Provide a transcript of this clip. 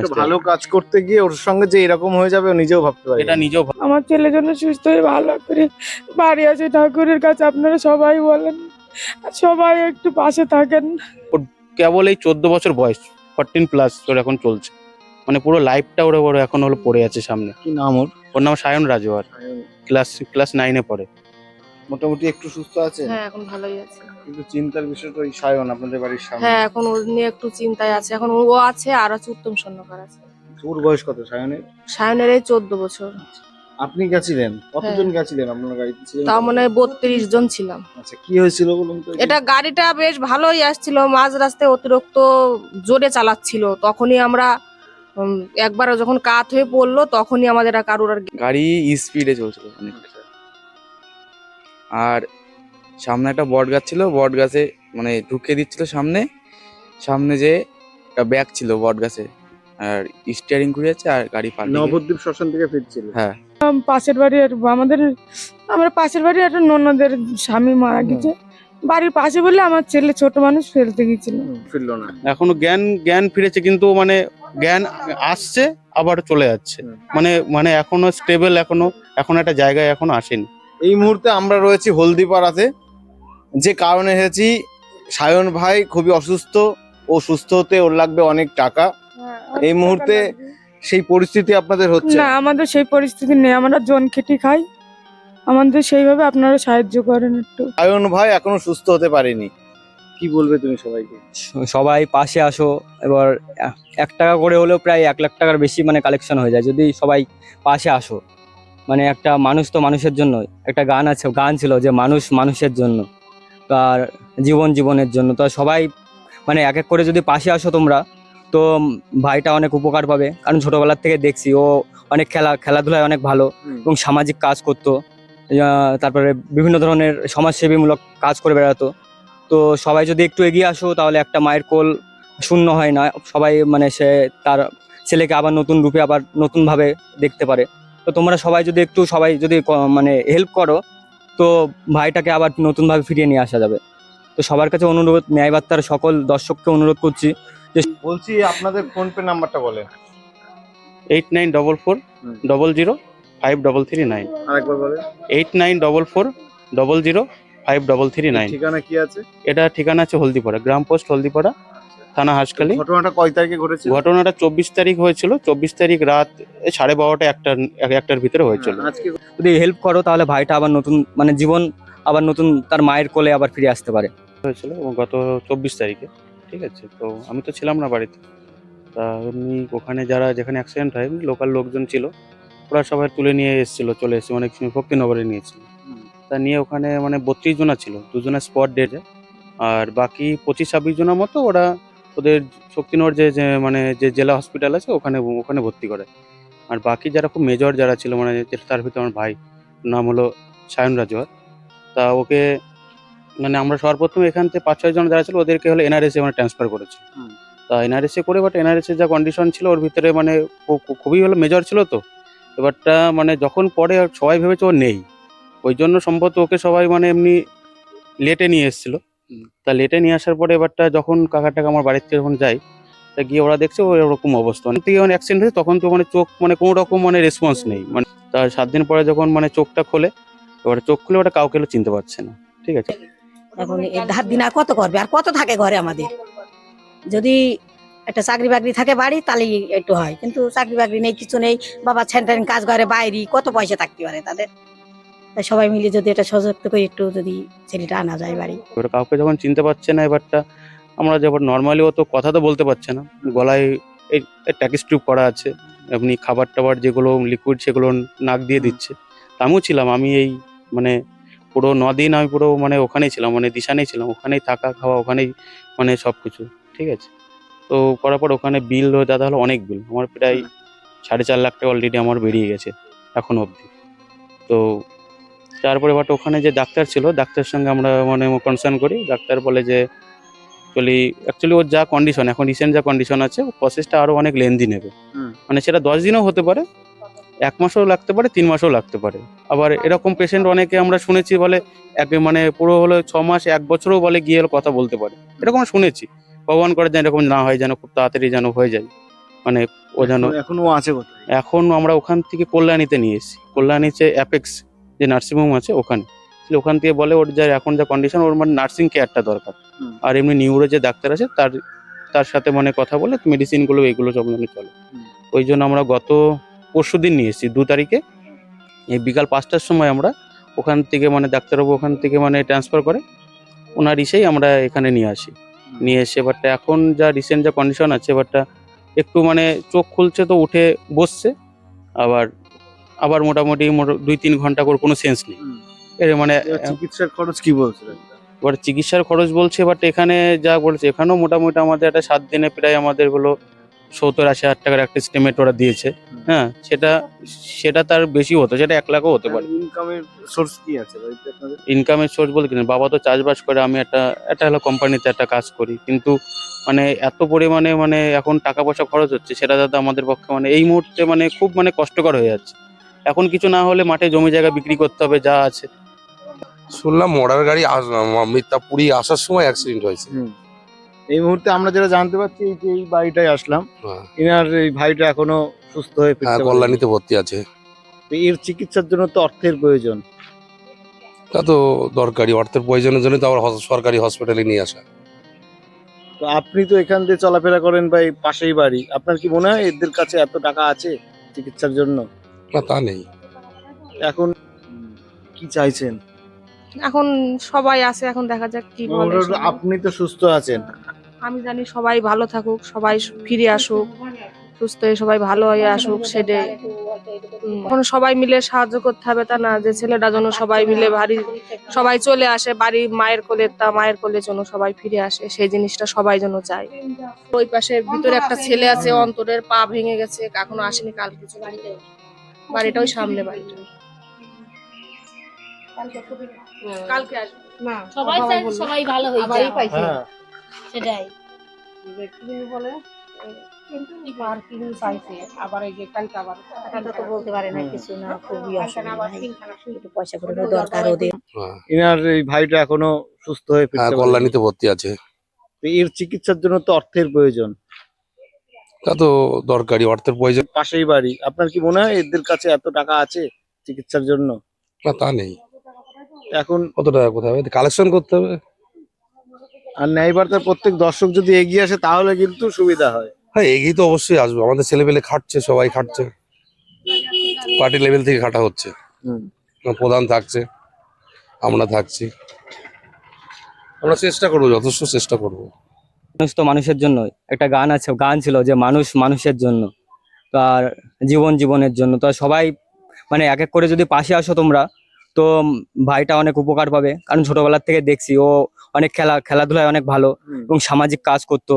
একটা ভালো কাজ করতে গিয়ে ওর সঙ্গে যে এরকম হয়ে যাবে ও নিজেও ভাবতে পারে এটা নিজেও ভাব- আমার ছেলের জন্য সুস্থ হয়ে ভালো করে বাড়ি আছে ঠাকুরের কাছে। আপনারা সবাই বলেন আর সবাই একটু পাশে থাকেন। কেবল এই চোদ্দ বছর বয়স ফোরটিন প্লাস ওর এখন চলছে। মানে পুরো লাইফটা ওর ওর এখন হলো পড়ে আছে সামনে। কি নাম ওর? ওর নাম সায়ন রাজওয়ার। ক্লাস ক্লাস নাইনে পড়ে। মোটামুটি একটু সুস্থ আছে? হ্যাঁ এখন ভালোই আছে। কিন্তু চিন্তার বিষয়টা ওই সায়ন আপনাদের বাড়ির সামনে। হ্যাঁ এখন ওর নিয়ে একটু চিন্তায় আছে। এখন ও আছে আর আছে উত্তম স্বর্ণকার আছে। ওর বয়স কত সায়নের? সায়নের এই চোদ্দ বছর। আপনি গেছিলেন? কতজন গেছিলেন আপনার গাড়িতে? ছিলেন তাও মনে হয় বত্রিশ জন ছিলাম। আচ্ছা কি হয়েছিল বলুন তো এটা গাড়িটা বেশ ভালোই আসছিল। মাঝ রাস্তায় অতিরিক্ত জোরে চালাচ্ছিল। তখনই আমরা উম, একবার যখন কাত হয়ে পড়ল তখনই আমাদের আর কারোর আর গাড়ি স্পিডে চলছিল অনেক আর সামনে একটা বট গাছ ছিল বট গাছে মানে ঢুকিয়ে দিচ্ছিল সামনে। সামনে যে একটা ব্যাগ ছিল বট গাছে। আর স্টিয়ারিং ঘুরিয়েছে আর গাড়ি গিয়ে- নবদ্বীপ শ্মশান থেকে ফিরছিল। হ্যাঁ। পাশের বাড়ি আর আমাদের আমরা পাশের বাড়ি একটা ননদের স্বামী মারা গেছে। বাড়ির পাশে বলে আমার ছেলে ছোট মানুষ ফেলতে গেছিল ফিরলো না। এখনও জ্ঞান জ্ঞান ফিরেছে কিন্তু মানে জ্ঞান আসছে আবার চলে যাচ্ছে। মানে মানে এখনও স্টেবল এখনও এখন একটা জায়গায় এখনও আসেনি। এই মুহূর্তে আমরা রয়েছি হলদিপাড়াতে। যে কারণে এসেছি সায়ন ভাই খুবই অসুস্থ ও সুস্থ হতে ওর লাগবে অনেক টাকা। এই মুহূর্তে সেই পরিস্থিতি আপনাদের হচ্ছে? না আমাদের সেই পরিস্থিতি নেই। আমরা জন খেটে খাই। আমাদের সেইভাবে আপনারা সাহায্য করেন একটু। সায়ন ভাই এখনও সুস্থ হতে পারেনি। কি বলবে তুমি সবাইকে? সবাই পাশে আসো। এবার এক টাকা করে হলেও প্রায় এক লাখ টাকার বেশি মানে কালেকশন হয়ে যায়। যদি সবাই পাশে আসো। মানে একটা মানুষ তো মানুষের জন্য একটা গান আছে গান ছিল যে মানুষ মানুষের জন্য। আর জীবন জীবনের জন্য। তো সবাই মানে এক এক করে যদি পাশে আসো তোমরা তো ভাইটা অনেক উপকার পাবে। কারণ ছোটবেলার থেকে দেখছি ও অনেক খেলা খেলাধুলায় অনেক ভালো এবং সামাজিক কাজ করতো। তারপরে বিভিন্ন ধরনের সমাজসেবীমূলক কাজ করে বেড়াতো। তো সবাই যদি একটু এগিয়ে আসো তাহলে একটা মায়ের কোল শূন্য হয় না। সবাই মানে সে তার ছেলেকে আবার নতুন রূপে আবার নতুনভাবে দেখতে পারে। তো তোমরা সবাই যদি একটু সবাই যদি মানে হেল্প করো তো ভাইটাকে আবার নতুনভাবে ফিরিয়ে নিয়ে আসা যাবে। তো সবার কাছে অনুরোধ ন্যায় বার্তার সকল দর্শককে অনুরোধ করছি যে বলছি আপনাদের ফোন পে নাম্বারটা বলেন। Eight nine double four double zero five double three nine. আরেকবার বলেন। Eight nine double four double zero five double three nine. ঠিকানা কি আছে? এটা ঠিকানা আছে হলদিপাড়া গ্রাম পোস্ট হলদিপাড়া থানা হাসখালি। ঘটনাটা কয় তারিখে ঘটেছে ঘটনাটা চব্বিশ তারিখ হয়েছিল। চব্বিশ তারিখ রাত সাড়ে বারোটা একটা একটার ভিতরে হয়েছিল। যদি হেল্প করো তাহলে ভাইটা আবার নতুন মানে জীবন আবার নতুন তার মায়ের কোলে আবার ফিরে আসতে পারে। হয়েছিল এবং গত চব্বিশ তারিখে ঠিক আছে? তো আমি তো ছিলাম না বাড়িতে। তা এমনি ওখানে যারা যেখানে অ্যাক্সিডেন্ট হয় লোকাল লোকজন ছিল ওরা সবাই তুলে নিয়ে এসেছিল চলে এসেছে অনেক সময় ভক্তিনগরে নিয়েছিল। তা নিয়ে ওখানে মানে বত্রিশ জনা ছিল দুজনের স্পট ডেট আর বাকি পঁচিশ ছাব্বিশ জনের মতো ওরা ওদের শক্তিনগর যে যে মানে যে জেলা হসপিটাল আছে ওখানে ওখানে ভর্তি করে। আর বাকি যারা খুব মেজর যারা ছিল মানে তার ভিতরে আমার ভাই নাম হলো সায়ন রাজওয়ার তা ওকে মানে আমরা সর্বপ্রথম এখান থেকে পাঁচ ছয় জন যারা ছিল ওদেরকে হলো এনআরএসে মানে ট্রান্সফার করেছে। তা এনআরএসে করে বাট এনআরএসে যা কন্ডিশন ছিল ওর ভিতরে মানে খুবই হলো মেজর ছিল তো। এবারটা মানে যখন পরে সবাই ভেবেছে ও নেই। ওই জন্য সম্ভবত ওকে সবাই মানে এমনি লেটে নিয়ে এসেছিল। তা লেটে নিয়ে আসার পরে এবারটা যখন কাকাটাকে আমার থেকে যখন যাই তা গিয়ে ওরা দেখছে ওর এরকম অবস্থা। অনেক থেকে মানে অ্যাক্সিডেন্ট হয়েছে, তখন তো মানে চোখ মানে কোনো রকম মানে রেসপন্স নেই। মানে তার সাত দিন পরে যখন মানে চোখটা খোলে, এবার চোখ খুলে ওটা কাউকে চিনতে পারছে না। ঠিক আছে? এখন ধার দিন আর কত করবে? আর কত থাকে ঘরে আমাদের? যদি একটা চাকরি বাকরি থাকে বাড়ি, তাহলেই একটু হয়। কিন্তু চাকরি বাকরি নেই, কিছু নেই। বাবা সেন্টারিং কাজ করে বাইরে, কত পয়সা থাকতে পারে তাদের? তাই সবাই মিলে যদি এটা সযুক্ত করে, একটু যদি ছেলেটা আনা যায় বাড়ি। এবার কাউকে যখন চিনতে পারছে না এবারটা, আমরা যখন নর্মালি ও তো কথা তো বলতে পারছে না। গলায় এই ট্যাকিস টিউব করা আছে এমনি খাবার টাবার যেগুলো লিকুইড সেগুলো নাক দিয়ে দিচ্ছে। আমিও ছিলাম, আমি এই মানে পুরো নদিন আমি পুরো মানে ওখানেই ছিলাম মানে দিশানেই ছিলাম, ওখানেই থাকা, খাওয়া, ওখানেই মানে সব কিছু ঠিক আছে? তো করার পর ওখানে বিল দাদা হলো অনেক বিল আমার প্রায় সাড়ে চার লাখ টাকা অলরেডি আমার বেরিয়ে গেছে, এখন অবধি। তো তারপরে বাট ওখানে যে ডাক্তার ছিল ডাক্তারের সঙ্গে আমরা মানে কনসার্ন করি। ডাক্তার বলে যে অ্যাকচুয়ালি অ্যাকচুয়ালি ওর যা কন্ডিশন এখন রিসেন্ট যা কন্ডিশন আছে প্রসেসটা আরও অনেক লেন্দি নেবে। মানে সেটা দশ দিনও হতে পারে এক মাসও লাগতে পারে তিন মাসও লাগতে পারে। আবার এরকম পেশেন্ট অনেকে আমরা শুনেছি বলে এক মানে পুরো হলো ছ মাস এক বছরও বলে গিয়ে কথা বলতে পারে। এরকম শুনেছি। ভগবান করে যেন এরকম না হয় যেন খুব তাড়াতাড়ি যেন হয়ে যায়। মানে বোঝানো এখন- এখনও আছে এখন আমরা ওখান থেকে কল্যাণীতে নিয়ে এসেছি। কল্যাণীতে অ্যাপেক্স যে নার্সিংহোম আছে ওখানে। ওখান থেকে বলে ওর যা এখন যা কন্ডিশন ওর মানে নার্সিং কেয়ারটা দরকার। আর এমনি নিউরো যে ডাক্তার আছে তার তার সাথে মানে কথা বলে মেডিসিনগুলো এগুলো সব মানে চলে। ওই জন্য আমরা গত পরশু দিন নিয়ে এসেছি দু তারিখে। এই বিকাল পাঁচটার সময় আমরা ওখান থেকে মানে ডাক্তারবাবু ওখান থেকে মানে ট্রান্সফার করে ওনার ইসেই আমরা এখানে নিয়ে আসি। নিয়ে এসে এবারটা এখন যা রিসেন্ট যা কন্ডিশন আছে এবারটা একটু মানে চোখ খুলছে তো উঠে বসছে আবার আবার মোটামুটি মোটা- দুই তিন ঘণ্টা করে কোনো সেন্স নেই। এর মানে চিকিৎসার খরচ কি বলছিলেন এবার চিকিৎসার খরচ বলছে বাট এখানে যা বলছে এখানেও মোটামুটি আমাদের একটা সাত দিনে প্রায় আমাদের হলো সত্তর আশি হাজার টাকার একটা স্টেমেট ওরা দিয়েছে। হ্যাঁ সেটা সেটা তার বেশি হতো সেটা এক লাখও হতে পারে। ইনকামের সোর্স কি আছে ইনকামের সোর্স বলতে কিনা বাবা তো চাষবাস করে আমি একটা একটা হলো কোম্পানিতে একটা কাজ করি। কিন্তু মানে এত পরিমাণে মানে এখন টাকা পয়সা খরচ হচ্ছে সেটা দাদা আমাদের পক্ষে মানে এই মুহূর্তে মানে খুব মানে কষ্টকর হয়ে যাচ্ছে। এখন কিছু না হলে মাঠে জমি জায়গা বিক্রি করতে হবে যা আছে। শুনলাম মরার গাড়ি আস- মিথ্যাপুরি আসার সময় অ্যাক্সিডেন্ট হয়েছে। এই মুহূর্তে আমরা যেটা জানতে পারছি এই যে এই বাড়িটায় আসলাম হ্যাঁ। এনার এই ভাইটা এখনও সুস্থ হয়ে হ্যাঁ ফিরতে কল্যাণীতে ভর্তি আছে। তো এর চিকিৎসার জন্য তো অর্থের প্রয়োজন। তা তো দরকারি অর্থের প্রয়োজনের জন্য তো আবার সরকারি হসপিটালে নিয়ে আসা। তো আপনি তো এখান দিয়ে চলাফেরা করেন বা এই পাশেই বাড়ি আপনার কি মনে হয় এদের কাছে এত টাকা আছে চিকিৎসার জন্য? না তা নেই। এখন কি চাইছেন? এখন সবাই আছে এখন দেখা যাক কি বলে সবাই। আপনি তো সুস্থ আছেন। আমি জানি সবাই ভালো থাকুক সবাই ফিরে আসুক সুস্থ হয়ে সবাই ভালো হয়ে আসুক সেটাই। উম, এখন সবাই মিলে সাহায্য করতে হবে তা না যে ছেলেটা যেন সবাই মিলে বাড়ি সবাই চলে আসে বাড়ি মায়ের কোলে তা মায়ের কোলে যেন সবাই ফিরে আসে সেই জিনিসটা সবাই যেন চায়। ওই পাশে ভিতরে একটা ছেলে আছে অন্তরের পা ভেঙে গেছে এখনও আসেনি কালকে। চলে আসবে। বাড়িটা ওই সামনে বাড়িটা। কালকে আসবে। না সবাই সবাই ভালো হয়ে যায় সেটাই। এটা তো বলতে পারে না কিছু না খুবই অসুবিধা। পয়সা করে দরকার ওদের। এনার এই ভাইটা এখনও সুস্থ হয়ে হ্যাঁ ফিরতে কল্যাণীতে ভর্তি আছে। এর চিকিৎসার জন্য তো অর্থের প্রয়োজন। তা তো দরকারি অর্থের প্রয়োজন। পাশেই বাড়ি। আপনার কি মনে হয় এদের কাছে এত টাকা আছে চিকিৎসার জন্য? না তা নেই। এখন কত টাকা কোথায় হবে? কালেকশন করতে হবে। আর ন্যায়বার্তার প্রত্যেক দর্শক যদি এগিয়ে আসে তাহলে কিন্তু সুবিধা হয়। হ্যাঁ এগিয়ে তো অবশ্যই আসবে। আমাদের ছেলেপেলে খাটছে সবাই খাটছে। পার্টি লেভেল থেকে খাটা হচ্ছে। হুম। প্রধান থাকছে আমরা থাকছি। আমরা চেষ্টা করব যথেষ্ট চেষ্টা করব। মানুষ তো মানুষের জন্য একটা গান আছে গান ছিল যে মানুষ মানুষের জন্য। আর জীবন জীবনের জন্য। তো সবাই মানে এক এক করে যদি পাশে আসো তোমরা তো ভাইটা অনেক উপকার পাবে। কারণ ছোটবেলার থেকে দেখছি ও অনেক খেলা খেলাধুলায় অনেক ভালো এবং সামাজিক কাজ করতো।